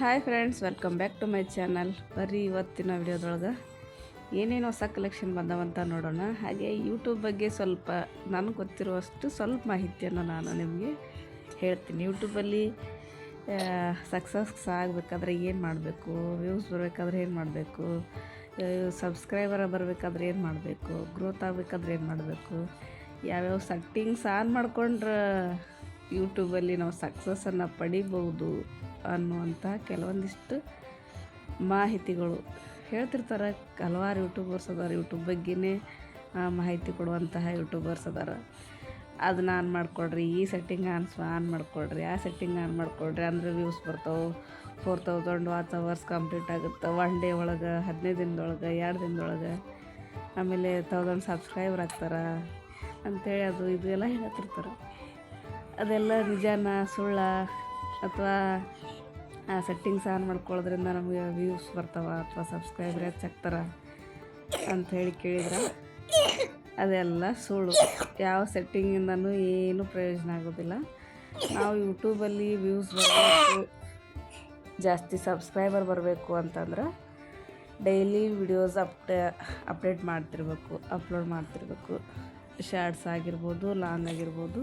Hi friends welcome back to my channel ಬರೀ ಇವತ್ತಿನ ವಿಡಿಯೋದೊಳಗೆ. ಏನೇನು ಹೊಸ ಕಲೆಕ್ಷನ್ ಬಂದವಂತ ನೋಡೋಣ. ಹಾಗೆ ಯೂಟ್ಯೂಬ್ ಬಗ್ಗೆ ಸ್ವಲ್ಪ ನನಗೆ ಗೊತ್ತಿರುವಷ್ಟು ಸ್ವಲ್ಪ ಮಾಹಿತಿಯನ್ನು ನಾನು ನಿಮಗೆ ಹೇಳ್ತೀನಿ. ಯೂಟ್ಯೂಬಲ್ಲಿ ಸಕ್ಸಸ್ ಆಗಬೇಕಾದ್ರೆ ಏನು ಮಾಡಬೇಕು? ವ್ಯೂಸ್ ಬರಬೇಕಾದ್ರೆ ಏನು ಮಾಡಬೇಕು? ಸಬ್ಸ್ಕ್ರೈಬರ್ ಬರಬೇಕಾದ್ರೆ ಏನು ಮಾಡಬೇಕು? ಗ್ರೋತ್ ಆಗಬೇಕಾದ್ರೆ ಏನು ಮಾಡಬೇಕು? ಯಾವ್ಯಾವ ಸೆಟ್ಟಿಂಗ್ಸ್ ಆನ್ ಮಾಡ್ಕೊಂಡ್ರೆ ಯೂಟ್ಯೂಬಲ್ಲಿ ನಾವು ಸಕ್ಸಸ್ಸನ್ನು ಪಡಿಬೋದು ಅನ್ನುವಂಥ ಕೆಲವೊಂದಿಷ್ಟು ಮಾಹಿತಿಗಳು. ಹೇಳ್ತಿರ್ತಾರೆ, ಹಲವಾರು ಯೂಟ್ಯೂಬರ್ಸ್ ಅದಾರ, ಯೂಟ್ಯೂಬ್ ಬಗ್ಗೆನೇ ಮಾಹಿತಿ ಕೊಡುವಂತಹ ಯೂಟ್ಯೂಬರ್ಸ್ ಅದಾರ. ಅದನ್ನ ಆನ್ ಮಾಡಿಕೊಡ್ರಿ ಈ ಸೆಟ್ಟಿಂಗ್ ಆನ್ ಆನ್ ಮಾಡಿಕೊಡ್ರಿ ಆ ಸೆಟ್ಟಿಂಗ್ ಆನ್ ಮಾಡಿಕೊಡ್ರಿ ಅಂದ್ರೆ ವ್ಯೂಸ್ ಬರ್ತಾವೆ. Four thousand watch hours complete ಆಗುತ್ತೆ ಒನ್ ಡೇ ಒಳಗೆ, ಹದಿನೈದು ದಿನದೊಳಗೆ, ಎರಡು ದಿನದೊಳಗೆ. ಆಮೇಲೆ ತೌಸಂಡ್ ಸಬ್ಸ್ಕ್ರೈಬರ್ ಆಗ್ತಾರೆ. ಅಂಥೇಳಿ ಅದು, ಇದು ಎಲ್ಲ ಹೇಳ್ತಿರ್ತಾರೆ. ಅದೆಲ್ಲ ನಿಜಾನ, ಸುಳ್ಳ ಅಥವಾ, ಆ ಸೆಟ್ಟಿಂಗ್ಸ್ ಆನ್ ಮಾಡ್ಕೊಳ್ಳೋದ್ರಿಂದ ನಮಗೆ ವ್ಯೂಸ್ ಬರ್ತಾವೆ ಅಥವಾ ಸಬ್ಸ್ಕ್ರೈಬರ್ ಅಂತ ಹೇಳಿ ಕೇಳಿದ್ರೆ. ಅದೆಲ್ಲ ಸುಳ್ಳು. ಯಾವ ಸೆಟ್ಟಿಂಗಿಂದನೂ ಏನೂ ಪ್ರಯೋಜನ ಆಗೋದಿಲ್ಲ. ನಾವು ಯೂಟ್ಯೂಬಲ್ಲಿ ವ್ಯೂಸ್ ಬರಬೇಕು, ಜಾಸ್ತಿ ಸಬ್ಸ್ಕ್ರೈಬರ್ ಬರಬೇಕು ಅಂತಂದ್ರೆ ಡೈಲಿ ವಿಡಿಯೋಸ್ ಅಪ್ಡೇ ಅಪ್ಡೇಟ್ ಮಾಡ್ತಿರ್ಬೇಕು ಅಪ್ಲೋಡ್ ಮಾಡ್ತಿರ್ಬೇಕು. ಶಾರ್ಟ್ಸ್ ಆಗಿರ್ಬೋದು ಲಾಂಗ್ ಆಗಿರ್ಬೋದು.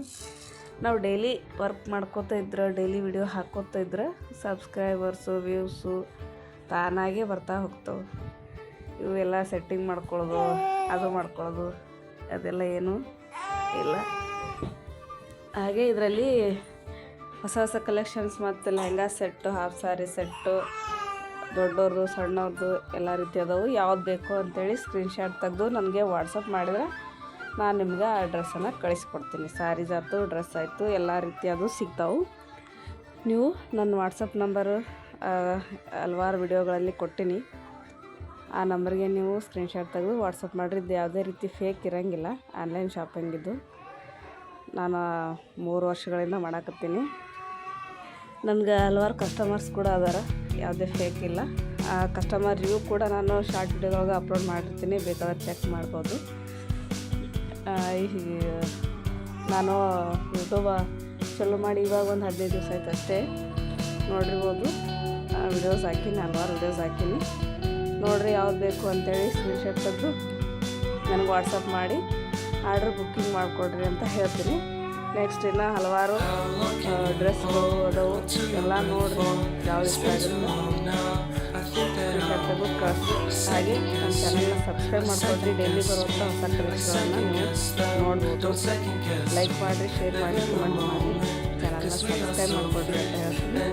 ನಾವು ಡೈಲಿ ವರ್ಕ್ ಮಾಡ್ಕೋತಾ ಇದ್ರೆ ಡೈಲಿ ವಿಡಿಯೋ ಹಾಕೋತಾ ಇದ್ರೆ ಸಬ್ಸ್ಕ್ರೈಬರ್ಸು ವ್ಯೂಸು ತಾನಾಗೆ ಬರ್ತಾ ಹೋಗ್ತವೆ. ಇವೆಲ್ಲ ಸೆಟ್ಟಿಂಗ್ ಮಾಡ್ಕೊಳ್ಳೋದು ಅದು ಮಾಡ್ಕೊಳ್ಳೋದು ಅದೆಲ್ಲ ಏನೂ ಇಲ್ಲ. ಹಾಗೆ ಇದರಲ್ಲಿ ಹೊಸ ಹೊಸ ಕಲೆಕ್ಷನ್ಸ್ ಮತ್ತು lehenga set half saree set ದೊಡ್ಡವ್ರದ್ದು ಸಣ್ಣವ್ರದ್ದು ಎಲ್ಲ ರೀತಿ ಅದಾವು. ಯಾವ್ದು ಬೇಕು ಅಂತೇಳಿ ಸ್ಕ್ರೀನ್ಶಾಟ್ ತೆಗೆದು ನನಗೆ ವಾಟ್ಸಪ್ ಮಾಡಿದ್ರೆ ನಾನು ನಿಮ್ಗೆ ಆ ಡ್ರೆಸ್ಸನ್ನು ಕಳಿಸ್ಕೊಡ್ತೀನಿ. ಸ್ಯಾರೀಸ್ ಆಯಿತು, ಡ್ರೆಸ್ ಆಯಿತು, ಎಲ್ಲ ರೀತಿಯದು ಸಿಗ್ತಾವೆ. ನೀವು ನನ್ನ ವಾಟ್ಸಪ್ ನಂಬರು ಹಲ್ವಾರು ವಿಡಿಯೋಗಳಲ್ಲಿ ಕೊಟ್ಟಿನಿ. ಆ ನಂಬರ್ಗೆ ನೀವು ಸ್ಕ್ರೀನ್ಶಾಟ್ ತೆಗೆದು ವಾಟ್ಸಪ್ ಮಾಡಿದ್ದು ಯಾವುದೇ ರೀತಿ ಫೇಕ್ ಇರೋಂಗಿಲ್ಲ. ಆನ್ಲೈನ್ ಶಾಪಿಂಗಿದ್ದು ನಾನು ಮೂರು ವರ್ಷಗಳಿಂದ ಮಾಡಾಕತ್ತೀನಿ. ನನಗೆ ಹಲವಾರು ಕಸ್ಟಮರ್ಸ್ ಕೂಡ ಅದಾರ. ಯಾವುದೇ ಫೇಕ್ ಇಲ್ಲ. ಆ ಕಸ್ಟಮರ್ ರಿವ್ಯೂ ಕೂಡ ನಾನು ಶಾರ್ಟ್ ವಿಡಿಯೋದೊಳಗೆ ಅಪ್ಲೋಡ್ ಮಾಡಿರ್ತೀನಿ. ಬೇಕಾದ್ರೆ ಚೆಕ್ ಮಾಡ್ಬೋದು. ನಾನು ಯೂಟ್ಯೂಬ ಚಲೋ ಮಾಡಿ ಇವಾಗ ಒಂದು ಹದಿನೈದು ದಿವಸ ಆಯ್ತು ಅಷ್ಟೇ. ನೋಡಿರ್ಬೋದು. ವಿಡಿಯೋಸ್ ಹಾಕೀನಿ ಹಲ್ವಾರು ವಿಡಿಯೋಸ್ ಹಾಕೀನಿ ನೋಡಿರಿ ಯಾವ್ದು ಬೇಕು ಅಂತೇಳಿ ಸ್ಕ್ರೀನ್ಶಾಟ್ ತೆಗೆದು ನನಗೆ ವಾಟ್ಸಪ್ ಮಾಡಿ. ಆರ್ಡ್ರ್ ಬುಕ್ಕಿಂಗ್ ಮಾಡಿಕೊಡ್ರಿ ಅಂತ ಹೇಳ್ತೀನಿ. ನೆಕ್ಸ್ಟ್ ಇನ್ನು ಹಲವಾರು ಡ್ರೆಸ್ಗಳು ಅದಾವು. ಎಲ್ಲ ನೋಡಿರಿ. ಯಾವ್ದು ಇಷ್ಟ ಆಗುತ್ತೆ. ತೆಗೆದು ಕಳಿಸಿ ಹಾಗೆ ನನ್ನ ಚಾನಲ್ನ ಸಬ್ಸ್ಕ್ರೈಬ್ ಮಾಡ್ಕೊಡ್ರಿ ಡೈಲಿ ಬರುವಂಥ ಹೊಸ ಕಲೆಕ್ಷನ್ಗಳನ್ನ ನೀವು ನೋಡ್ಬೋದು ಲೈಕ್ ಮಾಡಿರಿ ಶೇರ್ ಮಾಡಿ ಕಮೆಂಟ್ ಮಾಡಿ ಚಾನಲ್ನ ಸಬ್ಸ್ಕ್ರೈಬ್ ಮಾಡ್ಕೊಡ್ರಿ ಅಂತ ಹೇಳ್ತೀನಿ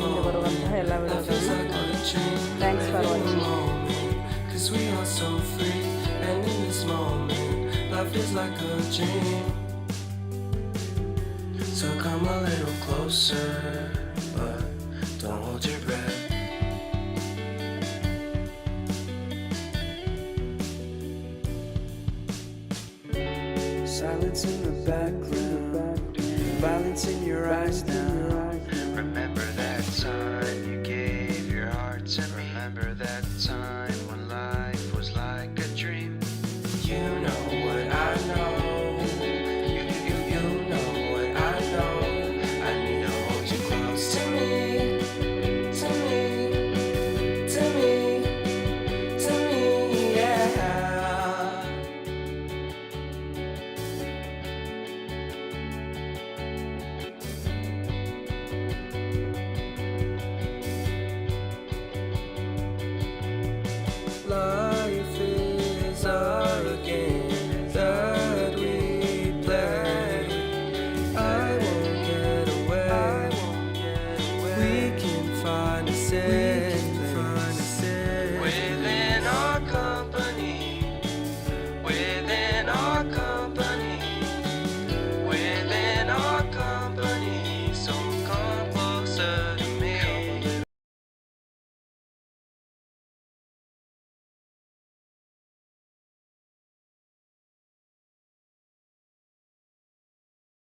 ಮುಂದೆ ಬರುವಂತಹ ಎಲ್ಲ ವಿಡಿಯೋಗಳನ್ನ thanks for watching Cause we are so free, and in this moment, life is like a dream. So come a little closer, but don't hold your Silence in the background, violence in your eyes now. Love.